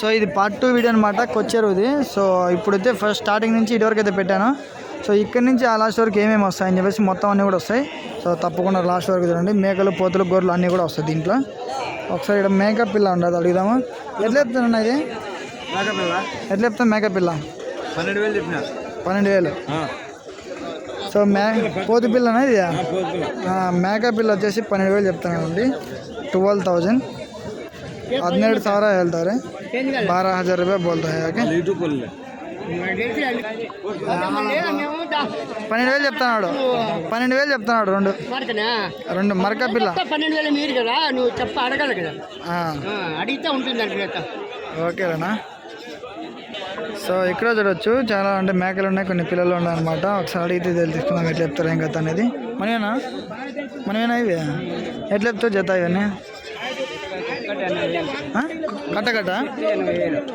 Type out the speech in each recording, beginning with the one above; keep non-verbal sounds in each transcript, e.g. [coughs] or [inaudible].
So ఇది part two video అనమాట కొచ్చేరుది సో ఇప్పుడైతే ఫస్ట్ స్టార్టింగ్ నుంచి ఇటువరకు అయితే పెట్టాను. సో ఇక్కడ నుంచి ఆ లాస్ట్ వరకు ఏమేమి వస్తాయని చెప్పేసి మొత్తం అన్నీ కూడా వస్తాయి. సో తప్పకుండా లాస్ట్ వరకు చూడండి. మేకలు పోతులు గొర్రెలు అన్నీ కూడా వస్తాయి దీంట్లో. ఒకసారి ఇక్కడ మేకప్ పిల్ల ఉండదు అడుగుదాము? ఎట్లా చెప్తానన్నా ఇది? ఎట్లా చెప్తాను మేకప్ పిల్ల? పన్నెండు వేలు చెప్పిన. పన్నెండు వేలు. సో మే పోతు పిల్లనా ఇది? మేకప్ పిల్ల. వచ్చేసి పన్నెండు వేలు చెప్తానండి ట్వెల్వ్ థౌజండ్. ಹದಿನೆರಡು ಸಾವಿರ ಹೇಳ್ತಾರೆ ಬಾರ ಹಜಾರ್ ರೂಪಾಯಿ ಬೋಲ್ತಾ ಯಾಕೆ యూట్యూబ్ పన్నెండు వేలు చెప్తున్నాడు పన్నెండు వేలు చెప్తున్నాడు రెండు మార్కనా రెండు మరక పిల్ల పన్నెండు వేల మీరు కదా నువ్వు చెప్ప అడగాలి కదా ఆ, ఆ, అడిగితే ఉంటుంది అనుకునేత ఓకేనా సో ఇక్కడ చూడొచ్చు చాలా అంటే మేకలు ఉన్నాయి కొన్ని పిల్లలు ఉన్నాయి అనమాట ఒకసారి అడిగితే తెలిసి తీసుకుందాం ఎట్లా చెప్తారు ఏం కథ అనేది మనమేనా మనమేనా ఇవి ఎట్లా చెప్తావు జత ఇవన్నీ ఆ? కట్ట కట్ట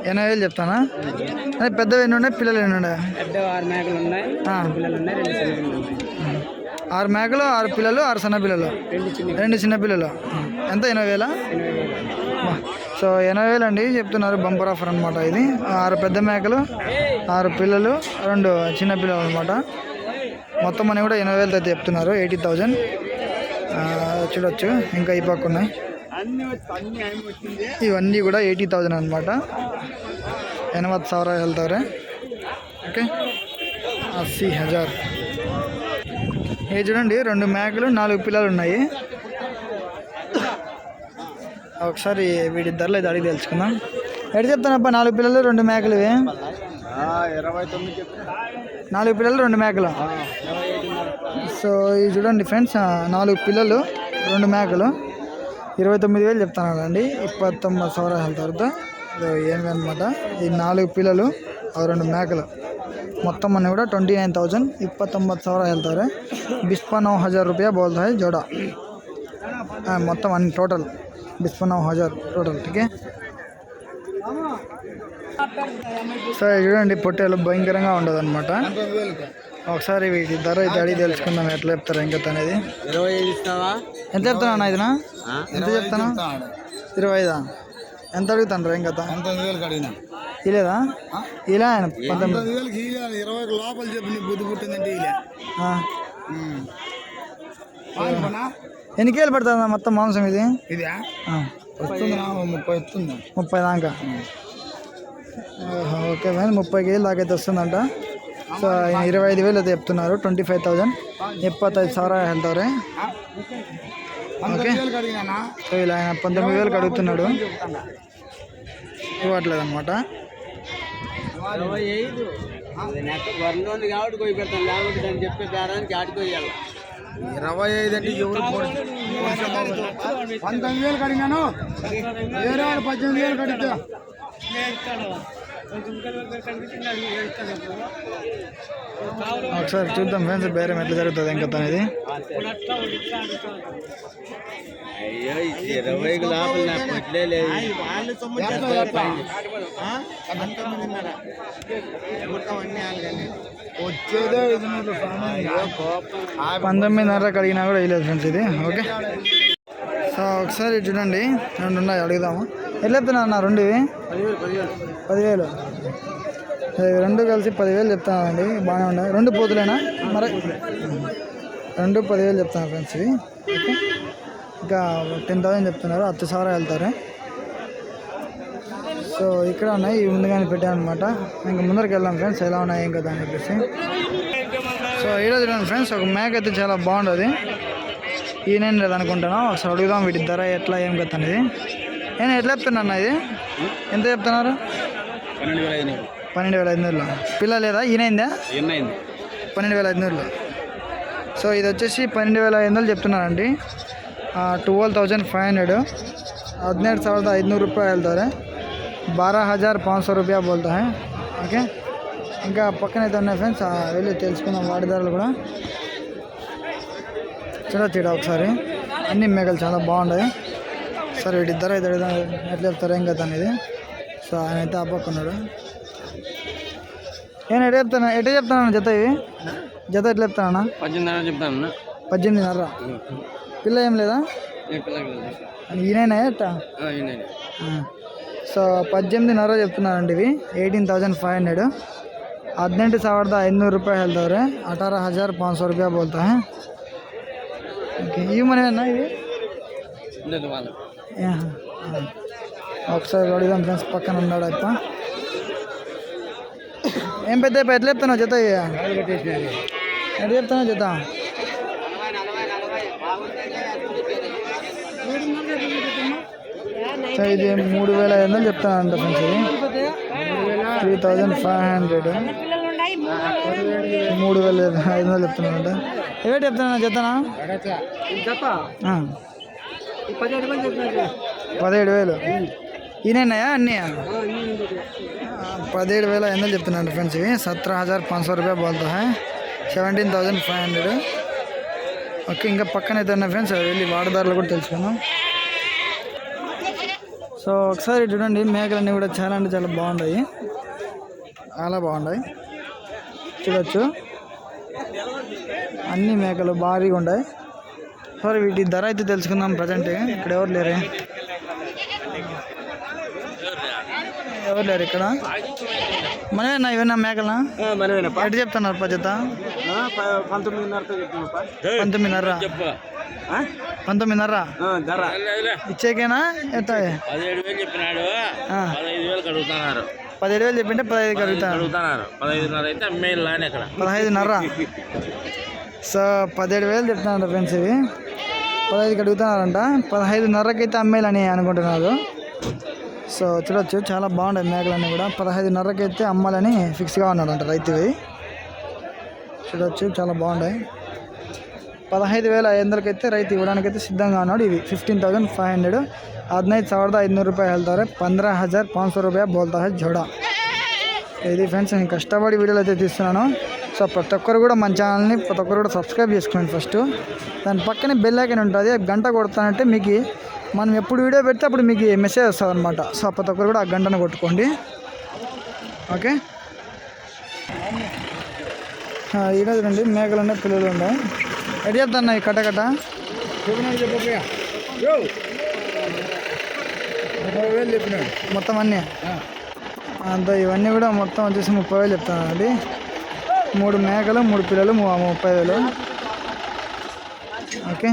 ఎనభై వేలు చెప్తానా? అదే పెద్దవి ఎన్ని ఉన్నాయి? పిల్లలు ఎన్ని ఉన్నాయి? ఆరు మేకలు చిన్న ఆరు పిల్లలు ఆరు సన్న పిల్లలు? రెండు చిన్న చిన్న పిల్లలు. ఎంత ఎనభై వేలా? వేలు. సో ఎనభై వేలు అండి చెప్తున్నారు బంపర్ ఆఫర్ అనమాట ఇది. ఆరు పెద్ద మేకలు ఆరు పిల్లలు రెండు చిన్న పిల్లలు అనమాట మొత్తం అని కూడా ఎనభై వేలతో అయితే చెప్తున్నారు ఎయిటీ థౌజండ్. చూడొచ్చు ఇంకా ఈ పక్క ఉన్నాయి. ఇవన్నీ కూడా ఎయిటీ థౌజండ్ అనమాట ఎనభై ಸಾವಿರ ಹೇಳ್ತಾರೆ ఓకే అస్సీ హజార్ ఇది చూడండి రెండు మేకలు నాలుగు పిల్లలు ఉన్నాయి ఒకసారి వీడి ధరలు అయితే అడిగి తెలుసుకుందాం ఎటు చెప్తానప్ప నాలుగు పిల్లలు రెండు మేకలు ఇవి ఇరవై తొమ్మిది చెప్పిన నాలుగు పిల్లలు రెండు మేకలు సో ఇది చూడండి ఫ్రెండ్స్ ఆ, నాలుగు పిల్లలు రెండు మేకలు ఇరవై తొమ్మిది వేలు చెప్తాను అండి ఇప్పత్తొమ్మిది సంవత్సరాల తర్వాత ఏమి అనమాట ఈ నాలుగు పిల్లలు రెండు మేకలు. మొత్తం అన్నీ కూడా ట్వంటీ నైన్ థౌజండ్. ఇప్పత్తొంబತ್ತು ಸಾವಿರ వెళ్తారు బిస్ప నవ్ హజార్ రూపాయ బోల్తాయి జోడ. మొత్తం అన్ని టోటల్. బిస్ప నవ్ హజార్ టోటల్ ఓకే? సరే చూడండి పొట్టేలు భయంకరంగా ఉండదు అనమాట ఒకసారి వీటి ధర అయితే అడిగి తెలుసుకుందాం ఎట్లా చెప్తారు ఇంకా అనేది? ఇరవై ఐదు ఇస్తావా? ఎంత చెప్తాను అన్న ఇదినా? ఎంత చెప్తాను? ఇరవై ఐదా? ఎంత అడుగుతాను రా అడిగినా? ఇలేదా ఇలా ఆయన పంతొమ్మిది. వేలకి ఇవ్వాలి ఇరవై లోపల చెప్పి నీ బుద్ధి పుట్టిందంటే ఇలా. ఎన్ని కేలు పడుతుందా మొత్తం మాంసం ఇది? ముప్పై ముప్పై దాకా. ఓకే ముప్పై కేజీలు దాకా అయితే వస్తుందంట. ಸೊ ఇరవై ఐదు వేలు అది చెప్తున్నారు. Twenty five thousand. ಎಪ್ಪತ್ತೈದು ಸಾವಿರ ಹೇಳ್ತವ್ರೆ ఓకే. సో ఇలా ఆయన పంతొమ్మిది వేలు అడుగుతున్నాడు ఇవ్వట్లేదు అనమాట ఇరవై ఐదు అంటే పంతొమ్మిది వేలు కడిగాను వేరే వాళ్ళు పద్దెనిమిది వేలు కడుగుతా. ఒకసారి చూద్దాం ఫ్రెండ్స్ బేరం ఎట్లా జరుగుతుంది ఇంకా అనేది అయ్యో ఇరవైకి లోపల నా పట్లే లేదు వచ్చేదే ఐదు నూరు పంతొమ్మిదిన్నరకు అడిగినా కూడా వేయలేదు ఫ్రెండ్స్ ఇది ఓకే? సో ఒకసారి చూడండి రెండు ఉన్నాయి అడుగుదాము? ఎట్లా చెప్తున్నా అన్న రెండు పదివేలు రెండు కలిసి పదివేలు చెప్తానండి బాగానే ఉన్నాయి. రెండు పోతులేనా? మరి. రెండు పదివేలు చెప్తాను ఫ్రెండ్స్ ఇవి. ఓకే. ఇంకా టెన్ థౌసండ్ చెప్తున్నారు హత్తు సారా వెళ్తారు. సో ఇక్కడ ఉన్నాయి ఇవి ముందుగానే పెట్టాను అనమాట ఇంకా ముందరికి వెళ్దాం ఫ్రెండ్స్ ఎలా ఉన్నాయి ఏం కదా అని చెప్పేసి. సో ఈరోజు చూడండి ఫ్రెండ్స్ ఒక మేక అయితే చాలా బాగుంటుంది ఈయనేం లేదు అనుకుంటాను. ఒకసారి అడుగుదాం వీటి ధర ఎట్లా ఏం కథ అనేది. నేను ఎట్లా చెప్తున్నా అన్న ఇది ఎంత చెప్తున్నారు పన్నెండు వేల ఐదు నూరు పన్నెండు వేల ఐదు వందలు పిల్ల లేదా ఈయనైందా ఎన్నైంది పన్నెండు వేల ఐదు వందలు సో ఇది వచ్చేసి పన్నెండు వేల ఐదు వందలు చెప్తున్నారండి ಟ್ವೆಲ್ ತೌಸಂಡ್ ಫೈವ್ ಹಂಡ್ರೆಡು ಹದಿನೆಂಟು ಸಾವಿರದ ಐದುನೂರು ರೂಪಾಯಿ ಹೇಳ್ತಾರೆ ಬಾರಾ ಹಜಾರ್ పాంచ్ సో రూపాయ బోల్తా హై ఓకే ఇంకా పక్కన అయితే ఉన్నాయి ఫ్రెండ్స్ ఆ వెళ్ళి తెలుసుకుందాం వాటి ధరలు కూడా చూడొచ్చు ఈడ ఒకసారి అన్ని మేకలు చాలా బాగున్నాయి సరే వీటిద్దరు అయితే ఎట్లా చెప్తారా ఏం కదా అనేది? సో ఆయన అయితే అబ్బాకున్నాడు నేను ఎటు చెప్తాను ఎటు చెప్తాను జత ఇవి జత ఎట్లా చెప్తానన్నా పద్దెనిమిదిన్నర చెప్తాను పద్దెనిమిదిన్నర పిల్ల ఏం లేదా? ఈయనైనా ఎట్టా సో పద్దెనిమిదిన్నర చెప్తున్నారండి ఇవి. ఎయిటీన్ థౌజंड फाइव हंड्रेड ಹದಿನೆಂಟು ಸಾವಿರದ ಐನೂರು ರೂಪಾಯಿ ಹೇಳ್ದವ್ರೆ ಅಠಾರ ಹಜಾರ್ ಪಾಂಚ್ ಸौ ರೂಪಾಯಿ ಬೋಲ್ತಾ ಓಕೆ ఇవి ಮನೆಯನ್ನ ಇವು ఒకసారి అడుగుదాం ఫ్రెండ్స్ పక్కన ఉన్నాడు అప్ప ఏం పెద్ద ఎట్లా చెప్తాను జత? ఎట్లా చెప్తాను జత? ఇది మూడు వేల ఐదు వందలు చెప్తాను అంట friends three thousand five hundred మూడు వేల ఐదు వందలు చెప్తున్నాను అంట ఏవేటి చెప్తాను చెప్తానా. పదిహేడు వేలు ఈయనన్నాయా అన్నీ పదిహేడు వేల ఐదు వందలు చెప్తున్నాను ఫ్రెండ్స్ ఇవి. సత్రా హజార్ పాంచ్ సో రూపాయ బోల్తా high. Seventeen thousand five hundred. Okay ఇంకా పక్కన అయితే ఉన్నాయి ఫ్రెండ్స్. వెళ్ళి వాడదారులు కూడా తెలుసుకుందాం. సో ఒకసారి చూడండి మేకలన్నీ కూడా చాలా అంటే చాలా బాగున్నాయి చాలా బాగున్నాయి చూడొచ్చు. అన్ని మేకలు భారీగా ఉన్నాయి సరే వీటి ధర అయితే తెలుసుకుందాం ప్రజెంట్. ఇక్కడ ఎవరు లేరే? ఎవరు లేరు ఇక్కడ? మనమేనా ఇవన్నా మేకలా ఎటు చెప్తున్నారు చెప్తున్నప్ప పంతొమ్మిదిన్నర? పంతొమ్మిదిన్నర? ధర. ఇచ్చేకేనా? ఎట్టా పదిహేడు వేలు చెప్పినాడు. ఆ, పదహైదు వేలు కడుగుతున్నారు. పదిహేడు వేలు చెప్పింటే పదహైదు కడుగుతున్నారు. పదహైదున్నర అయితే మెయిన్ లానే అక్కడ పదహైదున్నర? [laughs] సో పదిహేడు వేలు చెప్తున్నారు ఫ్రెండ్స్ ఇవి. పదహైదుకి అడుగుతున్నారంట. పదహైదున్నరకైతే అమ్మేయాలని అనుకుంటున్నారు. సో చూడవచ్చు చాలా బాగుంటాయి మేకలన్నీ కూడా. పదహైదున్నరకైతే అమ్మాలని ఫిక్స్గా ఉన్నారంట రైతువి చూడవచ్చు చాలా బాగుంటాయి పదహైదు వేల ఐదు అయితే రైతు ఇవ్వడానికైతే సిద్ధంగా ఉన్నాడు. ఇవి ఫిఫ్టీన్ థౌసండ్ ఫైవ్ హండ్రెడ్. ಹದಿನೈದು ಸಾವಿರದ రూపాయలు వెళ్తారు. ಹೇಳ್ತಾರೆ హజార్ ಹಜಾರ್ సో రూపాయ ಬೋಲ್ತಾ జోడ. ఇది ఫ్రెండ్స్ నేను కష్టపడి వీడియోలు అయితే తీస్తున్నాను. సో ప్రతి ఒక్కరు కూడా మన ఛానల్ని ప్రతి ఒక్కరు కూడా సబ్స్క్రైబ్ చేసుకోండి ఫస్ట్. దాని పక్కనే బెల్ ఐకన్ ఉంటుంది. గంట కొడతానంటే మీకు మనం ఎప్పుడు వీడియో పెడితే అప్పుడు మీకు మెసేజ్ వస్తుంది అనమాట సో ప్రతి ఒక్కరు కూడా ఆ గంటను కొట్టుకోండి. ఓకే? ఈరోజు రండి. మేకలు ఉన్నాయి పిల్లలు ఉన్నాయి. ఎటు చెప్తాను ఈ కట్ట కట్ట మొత్తం అన్నీ? అంత ఇవన్నీ కూడా మొత్తం వచ్చేసి ముప్పై వేలు చెప్తానండి మూడు మేకలు మూడు పిల్లలు ముప్పై వేలు. ఓకే.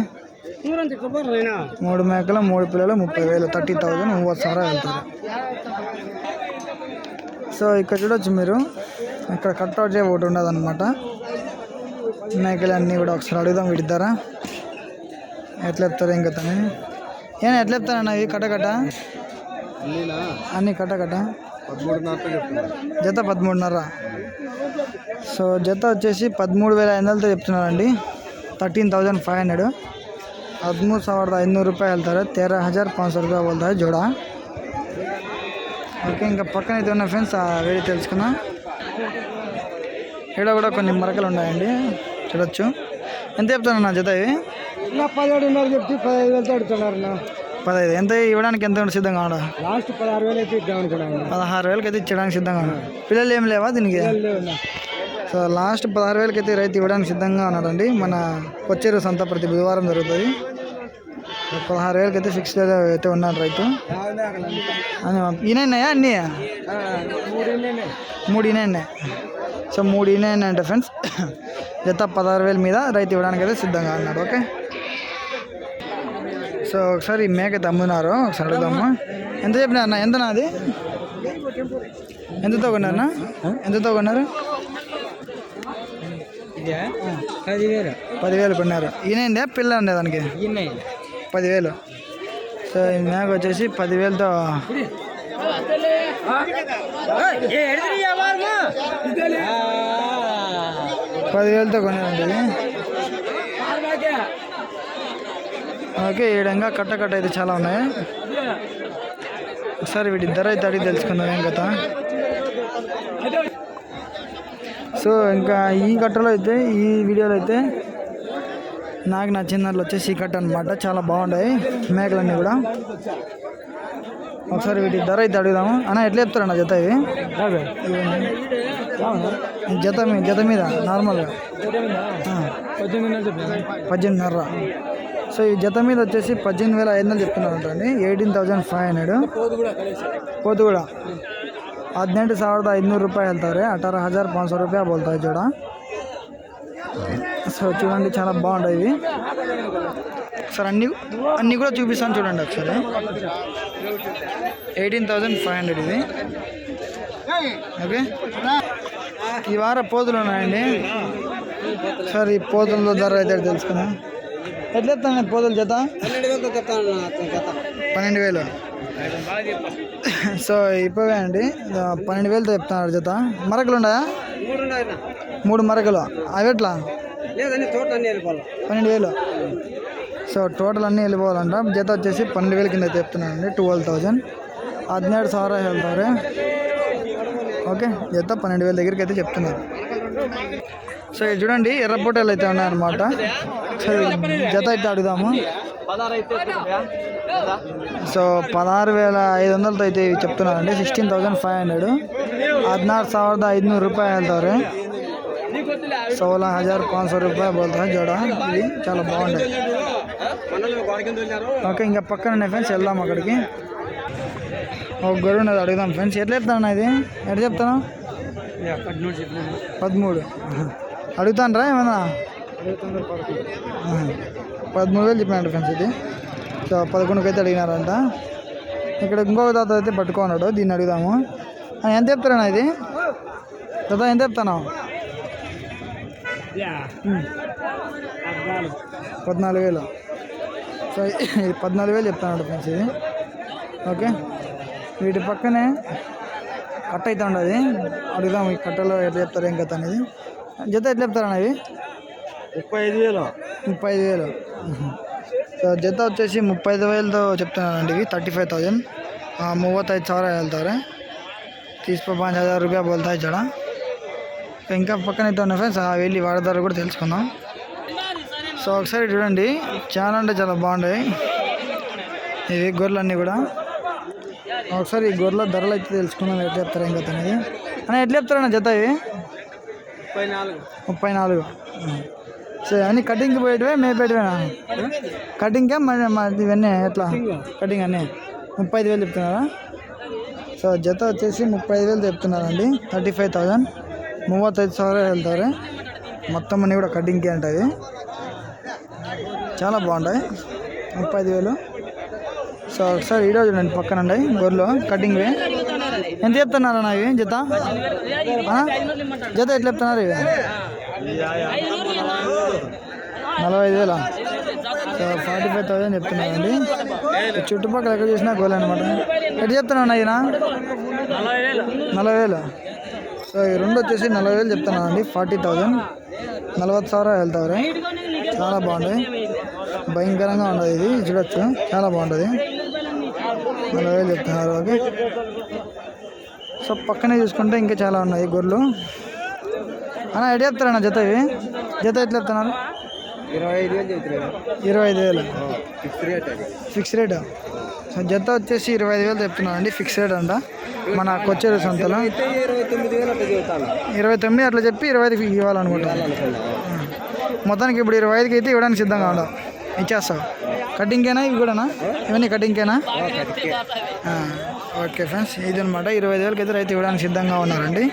మూడు మేకలు మూడు పిల్లలు ముప్పై వేలు థర్టీ థౌజండ్ మూవత్ సారా వెళ్తారు. సో ఇక్కడ చూడొచ్చు మీరు. ఇక్కడ కట్అవుట్ చేయ ఒకటి ఉండదు అనమాట మేకలు అన్నీ కూడా ఒకసారి అడుగుదాం విడతారా ఎట్లా చెప్తారు ఇంకా తను ఏమైనా ఎట్లా చెప్తారన్న ఇవి కట్టకట్ట అన్నీ కట్టకట్ట జత పదమూడున్నర సో జత వచ్చేసి పదమూడు వేల ఐదు వందలతో చెప్తున్నారండి థర్టీన్ థౌజండ్ ఫైవ్ హండ్రెడ్ ಹದಿಮೂರು ಸಾವಿರದ ಐದುನೂರು ರೂಪಾಯಿ ಹೇಳ್ತಾರೆ ತೇರ ಹಜಾರ್ ಪಾಂಚ್ సో రూపాయలు బోల్తాయి జోడ ఓకే ఇంకా పక్కన అయితే ఉన్న ఫ్రెండ్స్ వేడి తెలుసుకుందాం ఇక్కడ కూడా కొన్ని మరకలు ఉన్నాయండి చూడొచ్చు ఎంత చెప్తాను నా జత ఇవి నా పదిహేడున్నర చెప్తే పదహైదు వేలతో అడుగుతున్నారు నా పదహైదు. ఎంత ఇవ్వడానికి ఎంత సిద్ధంగా ఉన్నా లాస్ట్ పదహారు వేలు అయితే ఇద్దాం అనుకున్నాను. పదహారు వేలకి అయితే ఇచ్చడానికి సిద్ధంగా ఉన్నా పిల్లలు ఏం లేవా దీనికి? సో లాస్ట్ పదహారు వేలకి అయితే రైతు ఇవ్వడానికి సిద్ధంగా ఉన్నాడండి. మన కొచ్చేరు సంత ప్రతి బుధవారం జరుగుతుంది. పదహారు వేలకి అయితే ఫిక్స్ అయితే ఉన్నాడు రైతు. ఈయనన్నాయా అన్నీ? మూడు ఈయన సో మూడు ఈయన అంటే ఫ్రెండ్స్ [coughs] జత పదహారు వేల మీద రైతు ఇవ్వడానికి అయితే సిద్ధంగా ఉన్నాడు. ఓకే? సో ఒకసారి మేక అయితే అమ్ముతున్నారు ఒకసారి అడుగుదాము? ఎంత చెప్పినా అన్న? ఎంత నాది ఎంతతో కొన్నారన్నా? ఎంతతో కొన్నారు? పదివేలు. పదివేలు కొన్నారు. ఈయనందే? పిల్ల ఉండే దానికి? పదివేలు. సో ఈ మేక వచ్చేసి పదివేలతో పదివేలతో కొన్నారండి ఇది ఓకే ఈ విధంగా కట్ట కట్ట అయితే చాలా ఉన్నాయి. ఒకసారి వీటి ధర అయితే అడిగి తెలుసుకుందాం ఏం కథ. సో ఇంకా ఈ కట్టలో అయితే ఈ వీడియోలో అయితే నాకు నచ్చిన దాంట్లో వచ్చేసి ఈ కట్ట అనమాట చాలా బాగుంటాయి మేకలన్నీ కూడా. ఒకసారి వీటి ధర అయితే అడుగుదాము అన్న ఎట్లా చెప్తారన్న జత ఇవి? జత మీ జత మీద నార్మల్గా పద్దెనిమిదిన్నర. సో ఈ జత మీద వచ్చేసి పద్దెనిమిది వేల ఐదు వందలు చెప్తున్నారంటండి ఎయిటీన్ థౌజండ్ ఫైవ్ హండ్రెడ్. పోతుగూడ. ಹದಿನೆಂಟು ಸಾವಿರದ ಐದುನೂರು ರೂಪಾಯಿ ಹೇಳ್ತಾರೆ ಅಠಾರ ಹಜಾರ್ ಪಾಂಚ ಸೌ రూపాయ ಬೋಲ್ತಾ చూడ. సో చూడండి చాలా బాగుంటాయి ఇవి. సార్ అన్ని అన్నీ కూడా చూపిస్తాను చూడండి ఒకసారి. ఎయిటీన్ థౌజండ్ ఫైవ్ హండ్రెడ్ ఇది ఓకే. ఈ వార పోతులు ఉన్నాయండి. సార్ ఈ పోతుల ధర అయితే తెలుసుకున్నాను ఎట్లా ఎత్తాను పోతుల జత పన్నెండు వేలతో చెప్తాను అతని జత పన్నెండు వేలు సో ఇప్పవే అండి ఆ, పన్నెండు వేలతో చెప్తున్నారు జత మరకలు ఉన్నాయా మూడు ఉన్నాయి అన్న. మూడు మరకలు అవి ఎట్లా లేదండి తోట అన్ని వెళ్ళిపోవాలి పన్నెండు వేలు సో టోటల్ అన్నీ వెళ్ళిపోవాలంట జత వచ్చేసి పన్నెండు వేల కింద చెప్తున్నానండి ట్వెల్వ్ థౌజండ్ ಹದಿನೆರಡು ಸಾವಿರ ಹೇಳ್ತಾರೆ ఓకే జత పన్నెండు వేల దగ్గరికి అయితే చెప్తున్నారు సో ఇది చూడండి ఎర్ర పొట్టేలు అయితే ఉన్నాయన్నమాట సో ఈ జత అయితే అడుగుదాము పదహారు అయితే సో పదహారు వేల ఐదు వందలతో అయితే ఇవి చెప్తున్నారండి సిక్స్టీన్ థౌజండ్ ఫైవ్ హండ్రెడ్ ಹದಿನಾರು ಸಾವಿರದ ಐದುನೂರು ರೂಪಾಯಿ ಹೇಳ್ತಾರೆ సోలా హజార్ పాంచ్ సో రూపాయలు బోల్తా జోడ ఇది చాలా బాగుంటాయి మనల్ని గోడ కింద వెళ్ళారు ఓకే ఇంకా పక్కన ఉన్నాయి ఫ్రెండ్స్ వెళ్దాం అక్కడికి ఒక గొర్రె ఉన్నది అడుగుదాం ఫ్రెండ్స్ ఎట్లా చెప్తాను ఇది ఎట్లా చెప్తాను పద్మూడు చెప్పినాను పదమూడు అడుగుతాను రా ఏమన్నా ఆహా. పదమూడు వేలు చెప్పినాడు ఫ్రెండ్స్ ఇది. సో పదకొండుకి అయితే అడిగినారంట. ఇక్కడ ఇంకొక తాత అయితే పట్టుకున్నాడు దీన్ని అడుగుదాము. ఎంత చెప్తారన్నా ఇది? తాత ఎంత చెప్తాను. పద్నాలుగు. వేలు. సో ఇది పద్నాలుగు వేలు చెప్తాను ఫ్రెండ్స్ ఇది. ఓకే. వీటి పక్కనే కట్ట అయితే ఉండదు. అడుగుదాం ఈ కట్టలో ఎట్లా చెప్తారు ఏం కథ అనేది. జత ఎట్లా చెప్తారన్న ఇవి ముప్పై ఐదు వేలు. ముప్పై ఐదు వేలు. సో జత వచ్చేసి ముప్పై ఐదు వేలతో చెప్తున్నానండి ఇవి థర్టీ ఫైవ్ థౌజండ్. మూవత్తైదు ಸಾವಿರ ಹೇಳ್ತಾರೆ. తీసుకో పాంచ్ హజార్ రూపాయ బోల్తా చాడ ఇంకా పక్కన అయితే ఉన్న ఫ్రెండ్స్ ఆ వెళ్ళి వాడదారు కూడా తెలుసుకుందాం. సో ఒకసారి చూడండి చాలా అంటే చాలా బాగుంటాయి ఇవి గొర్రెలన్నీ కూడా. ఒకసారి ఈ గొర్రెల ధరలు అయితే తెలుసుకుందాం ఎట్లా చెప్తారు ఇంకా తనది అని ఎట్లా చెప్తారన్న జత ఇవి? ముప్పై నాలుగు. ముప్పై నాలుగు. సో అన్నీ కటింగ్కి పోయేటివే మేపేటివేనా కటింగ్కే మరి మరి ఇవన్నీ ఎట్లా? కటింగ్ అన్నీ. ముప్పై ఐదు వేలు చెప్తున్నారా? సో జత వచ్చేసి ముప్పై ఐదు వేలు చెప్తున్నారండి. Thirty five thousand. మూవత్తైదు సార్ వెళ్తారు. మొత్తం అన్నీ కూడా కటింగ్కి అంటాయి చాలా బాగుంటాయి. ముప్పై ఐదు వేలు. సో ఒకసారి ఈరోజు చూడండి పక్కన ఉండే గొర్రెలు కటింగ్వి ఎంత చెప్తున్నారా నాకు జత? జత ఎట్లా చెప్తున్నారు ఇవి? నలభై ఐదు వేల ఫార్టీ ఫైవ్ థౌసండ్ చెప్తున్నానండి చుట్టుపక్కల ఎక్కడ చూసినా గోల్ అనమాట ఎటు చెప్తున్నాను అయినా నలభై వేలు సో ఈ రెండు వచ్చేసి నలభై వేలు చెప్తున్నానండి ఫార్టీ థౌజండ్ నలభై సారా వెళ్తారు చాలా బాగుంది. భయంకరంగా ఉండదు ఇది. చూడొచ్చు. చాలా బాగుంటుంది. నలభై వేలు చెప్తున్నారు. ఓకే. సో పక్కనే చూసుకుంటే ఇంకా చాలా ఉన్నాయి గొర్రెలు. అన్న ఎడ చెప్తారన్న జత ఇవి? జత ఎట్లా చెప్తున్నారు? ఇరవై ఐదు వేలు చెప్తున్నారు ఇరవై ఐదు వేలు. ఫిక్స్ రేట్ ఫిక్స్ రేట్ జత వచ్చేసి ఇరవై ఐదు వేలు చెప్తున్నాను అండి ఫిక్స్ రేట్ అంట. మన కొచ్చేరు సంతలో. ఇరవై తొమ్మిది అట్లా చెప్పి ఇరవై ఐదుకి ఇవ్వాలనుకుంటా మొత్తానికి ఇప్పుడు ఇరవై ఐదుకి అయితే ఇవ్వడానికి సిద్ధంగా ఉండవు ఇచ్చేస్తావు కటింగ్కేనా ఇవి కూడానా? ఇవన్నీ కటింగ్కేనా ఓకే ఫ్రెండ్స్ ఇది అనమాట ఇరవై ఐదు వేలకి అయితే రైతు ఇవ్వడానికి సిద్ధంగా ఉన్నారండి.